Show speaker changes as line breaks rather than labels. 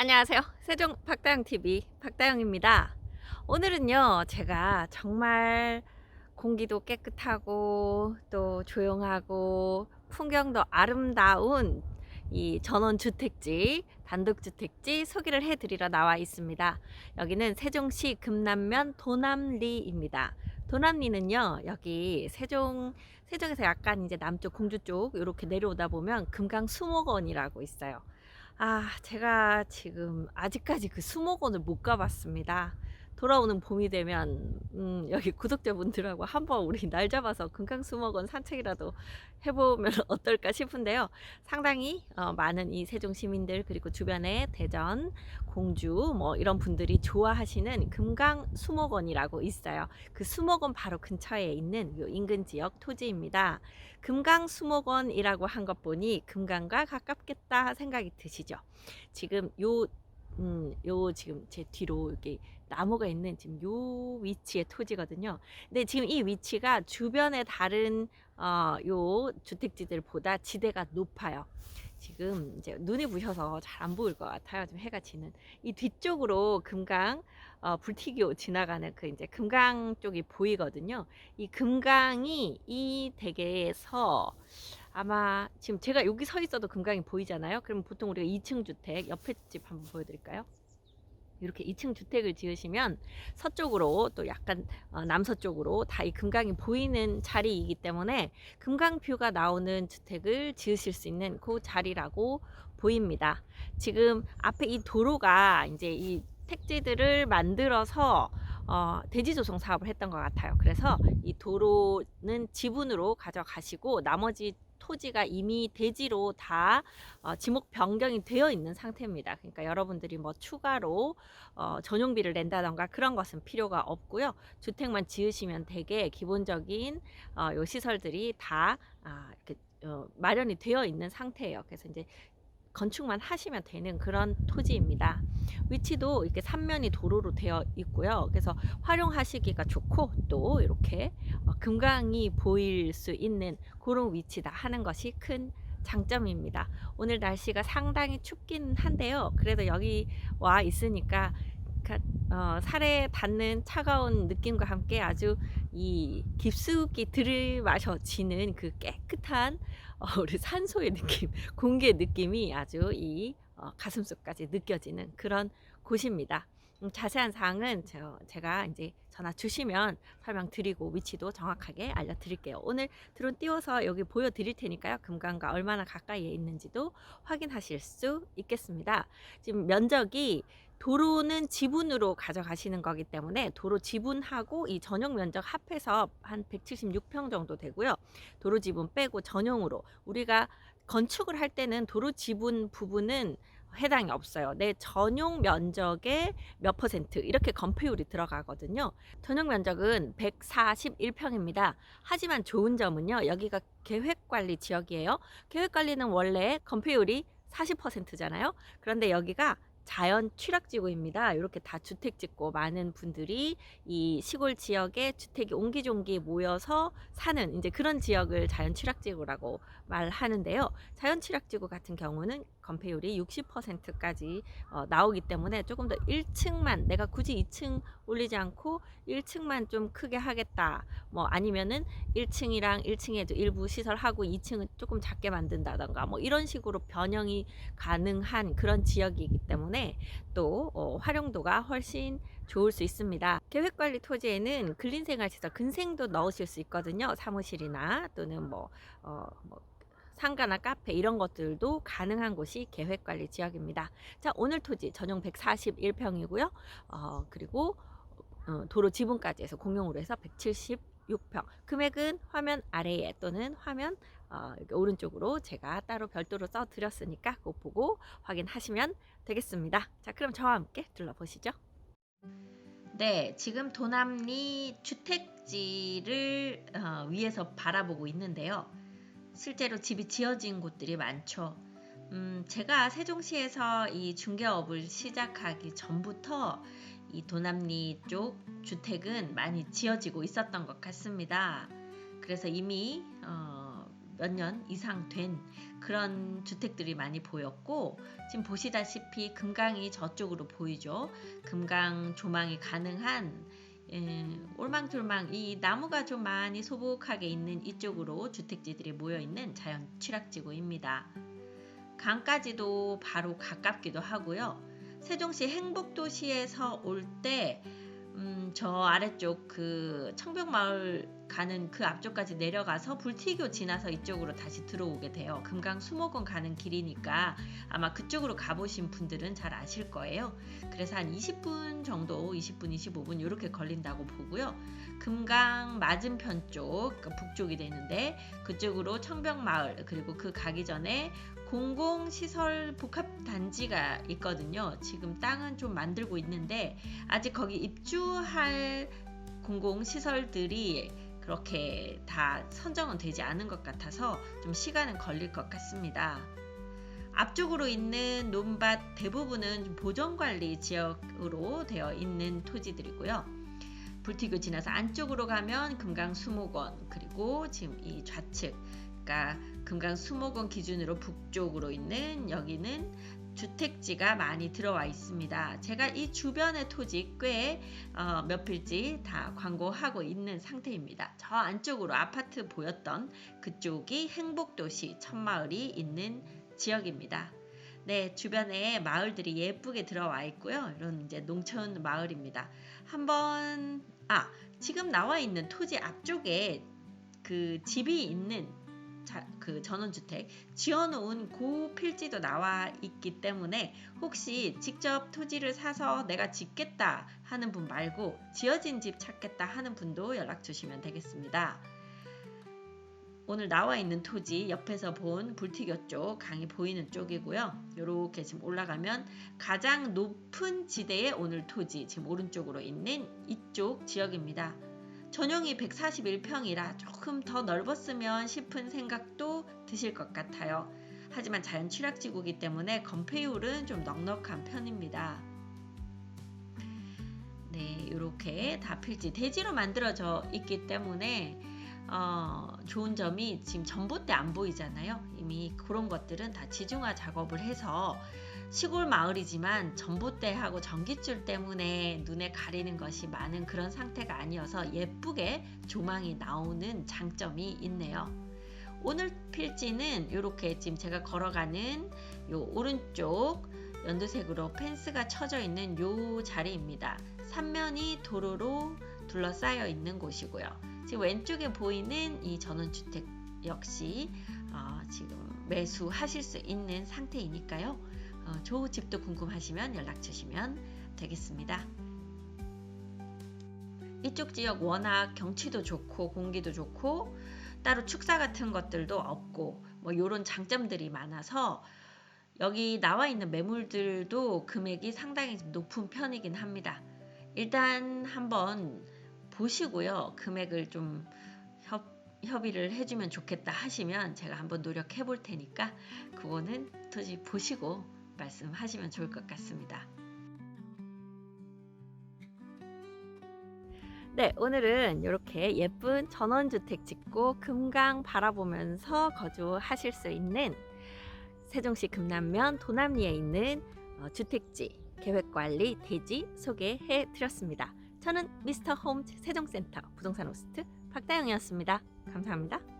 안녕하세요. 세종 박다영 TV 박다영입니다. 오늘은요, 제가 정말 공기도 깨끗하고 또 조용하고 풍경도 아름다운 이 전원주택지, 단독주택지 소개를 해드리러 나와 있습니다. 여기는 세종시 금남면 도남리입니다. 도남리는요, 여기 세종, 세종에서 약간 이제 남쪽 공주 쪽 이렇게 내려오다 보면 금강 수목원이라고 있어요. 아, 제가 지금 아직까지 그 수목원을 못 가봤습니다. 돌아오는 봄이 되면 음, 여기 구독자분들하고 한번 우리 날 잡아서 금강수목원 산책이라도 해보면 어떨까 싶은데요. 상당히 어, 많은 이 세종 시민들 그리고 주변에 대전, 공주 뭐 이런 분들이 좋아하시는 금강수목원이라고 있어요. 그 수목원 바로 근처에 있는 요 인근 지역 토지입니다. 금강수목원이라고 한 것 보니 금강과 가깝겠다 생각이 드시죠? 지금 요 음, 요 지금 제 뒤로 이렇게 나무가 있는 지금 요 위치의 토지거든요. 근데 지금 이 위치가 주변의 다른 어, 요 주택지들보다 지대가 높아요. 지금 이제 눈이 부셔서 잘 안 보일 것 같아요. 지금 해가 지는 이 뒤쪽으로 금강 어, 불티교 지나가는 그 이제 금강 쪽이 보이거든요. 이 금강이 이 대게에서 아마 지금 제가 여기 서 있어도 금강이 보이잖아요. 그럼 보통 우리가 2층 주택 옆에 집 한번 보여드릴까요? 이렇게 2층 주택을 지으시면 서쪽으로 또 약간 어, 남서쪽으로 다 이 금강이 보이는 자리이기 때문에 금강뷰가 나오는 주택을 지으실 수 있는 그 자리라고 보입니다. 지금 앞에 이 도로가 이제 이 택지들을 만들어서 어, 대지 조성 사업을 했던 것 같아요. 그래서 이 도로는 지분으로 가져가시고 나머지 토지가 이미 대지로 다 어, 지목 변경이 되어 있는 상태입니다. 그러니까 여러분들이 뭐 추가로 어, 전용비를 낸다던가 그런 것은 필요가 없고요. 주택만 지으시면 되게 기본적인 어, 요 시설들이 다 아, 이렇게 어, 마련이 되어 있는 상태예요. 그래서 이제 건축만 하시면 되는 그런 토지입니다. 위치도 이렇게 삼면이 도로로 되어 있고요. 그래서 활용하시기가 좋고 또 이렇게 어, 금강이 보일 수 있는 그런 위치다 하는 것이 큰 장점입니다. 오늘 날씨가 상당히 춥긴 한데요. 그래도 여기 와 있으니까 가- 어, 살에 닿는 차가운 느낌과 함께 아주 이 깊숙이 들이마셔지는 그 깨끗한 어, 우리 산소의 느낌, 공기의 느낌이 아주 이 어, 가슴속까지 느껴지는 그런 곳입니다. 음, 자세한 사항은 저, 제가 이제 전화 주시면 설명드리고 위치도 정확하게 알려드릴게요. 오늘 드론 띄워서 여기 보여드릴 테니까요. 금강과 얼마나 가까이에 있는지도 확인하실 수 있겠습니다. 지금 면적이 도로는 지분으로 가져가시는 거기 때문에 도로 지분하고 이 전용 면적 합해서 한 176평 정도 되고요. 도로 지분 빼고 전용으로 우리가 건축을 할 때는 도로 지분 부분은 해당이 없어요. 내 전용 면적의 몇 퍼센트 이렇게 건폐율이 들어가거든요. 전용 면적은 141평입니다. 하지만 좋은 점은요. 여기가 계획관리 지역이에요. 계획관리는 원래 건폐율이 40%잖아요. 그런데 여기가 자연 취락지구입니다. 이렇게 다 주택 짓고 많은 분들이 이 시골 지역에 주택이 옹기종기 모여서 사는 이제 그런 지역을 자연 취락지구라고 말하는데요. 자연 취락지구 같은 경우는 건폐율이 60%까지 어, 나오기 때문에 조금 더 1층만 내가 굳이 2층 올리지 않고 1층만 좀 크게 하겠다. 뭐 아니면은 1층이랑 1층에도 일부 시설하고 2층은 조금 작게 만든다던가 뭐 이런 식으로 변형이 가능한 그런 지역이기 때문에 또 어, 활용도가 훨씬 좋을 수 있습니다. 계획관리 토지에는 근린생활시설 근생도 넣으실 수 있거든요. 사무실이나 또는 뭐, 어, 뭐 상가나 카페 이런 것들도 가능한 곳이 계획관리 지역입니다. 자 오늘 토지 전용 141평이고요. 어, 그리고 어, 도로 지분까지 해서 공용으로 해서 176평. 금액은 화면 아래에 또는 화면 어, 오른쪽으로 제가 따로 별도로 써 드렸으니까 그거 보고 확인하시면 되겠습니다. 자, 그럼 저와 함께 둘러보시죠. 네, 지금 도남리 주택지를 어, 위에서 바라보고 있는데요. 실제로 집이 지어진 곳들이 많죠. 음, 제가 세종시에서 이 중개업을 시작하기 전부터 이 도남리 쪽 주택은 많이 지어지고 있었던 것 같습니다. 그래서 이미 어, 몇 년 이상 된 그런 주택들이 많이 보였고 지금 보시다시피 금강이 저쪽으로 보이죠. 금강 조망이 가능한 예, 올망졸망 이 나무가 좀 많이 소복하게 있는 이쪽으로 주택지들이 모여 있는 자연 취락지구입니다. 강까지도 바로 가깝기도 하고요. 세종시 행복도시에서 올 때 음, 저 아래쪽 그 청벽마을 가는 그 앞쪽까지 내려가서 불티교 지나서 이쪽으로 다시 들어오게 돼요. 금강 수목원 가는 길이니까 아마 그쪽으로 가보신 분들은 잘 아실 거예요. 그래서 한 20분 정도, 20분, 25분 이렇게 걸린다고 보고요. 금강 맞은편 쪽, 그 북쪽이 되는데 그쪽으로 청벽마을 그리고 그 가기 전에 공공시설 복합단지가 있거든요. 지금 땅은 좀 만들고 있는데 아직 거기 입주할 공공시설들이 그렇게 다 선정은 되지 않은 것 같아서 좀 시간은 걸릴 것 같습니다. 앞쪽으로 있는 논밭 대부분은 좀 보전관리 지역으로 되어 있는 토지들이고요. 불티교 지나서 안쪽으로 가면 금강 수목원 그리고 지금 이 좌측 그러니까 금강 수목원 기준으로 북쪽으로 있는 여기는 주택지가 많이 들어와 있습니다. 제가 이 주변의 토지 꽤 어, 몇 필지 다 광고하고 있는 상태입니다. 저 안쪽으로 아파트 보였던 그쪽이 행복도시 첫마을이 있는 지역입니다. 네, 주변에 마을들이 예쁘게 들어와 있고요. 이런 이제 농촌 마을입니다. 한번 아 지금 나와 있는 토지 앞쪽에 그 집이 있는 자, 그 전원주택 지어놓은 고 필지도 나와 있기 때문에 혹시 직접 토지를 사서 내가 짓겠다 하는 분 말고 지어진 집 찾겠다 하는 분도 연락 주시면 되겠습니다. 오늘 나와 있는 토지 옆에서 본 불티교 쪽 강이 보이는 쪽이고요. 이렇게 지금 올라가면 가장 높은 지대의 오늘 토지 지금 오른쪽으로 있는 이쪽 지역입니다. 전용이 141평이라 조금 더 넓었으면 싶은 생각도 드실 것 같아요. 하지만 자연 취락지구이기 때문에 건폐율은 좀 넉넉한 편입니다. 네, 이렇게 다 필지 대지로 만들어져 있기 때문에 어, 좋은 점이 지금 전봇대 안 보이잖아요. 이미 그런 것들은 다 지중화 작업을 해서 시골 마을이지만 전봇대하고 전기줄 때문에 눈에 가리는 것이 많은 그런 상태가 아니어서 예쁘게 조망이 나오는 장점이 있네요. 오늘 필지는 이렇게 지금 제가 걸어가는 요 오른쪽 연두색으로 펜스가 쳐져 있는 요 자리입니다. 삼면이 도로로 둘러싸여 있는 곳이고요. 지금 왼쪽에 보이는 이 전원주택 역시 어, 지금 매수하실 수 있는 상태이니까요. 어, 조 집도 궁금하시면 연락 주시면 되겠습니다. 이쪽 지역 워낙 경치도 좋고 공기도 좋고 따로 축사 같은 것들도 없고 뭐 이런 장점들이 많아서 여기 나와 있는 매물들도 금액이 상당히 높은 편이긴 합니다. 일단 한번 보시고요. 금액을 좀 협, 협의를 해주면 좋겠다 하시면 제가 한번 노력해 볼 테니까 그거는 토지 보시고 말씀하시면 좋을 것 같습니다. 네, 오늘은 이렇게 예쁜 전원주택 짓고 금강 바라보면서 거주하실 수 있는 세종시 금남면 도남리에 있는 어, 주택지 계획관리 대지 소개해 드렸습니다. 저는 미스터 홈 세종센터 부동산 호스트 박다영이었습니다. 감사합니다.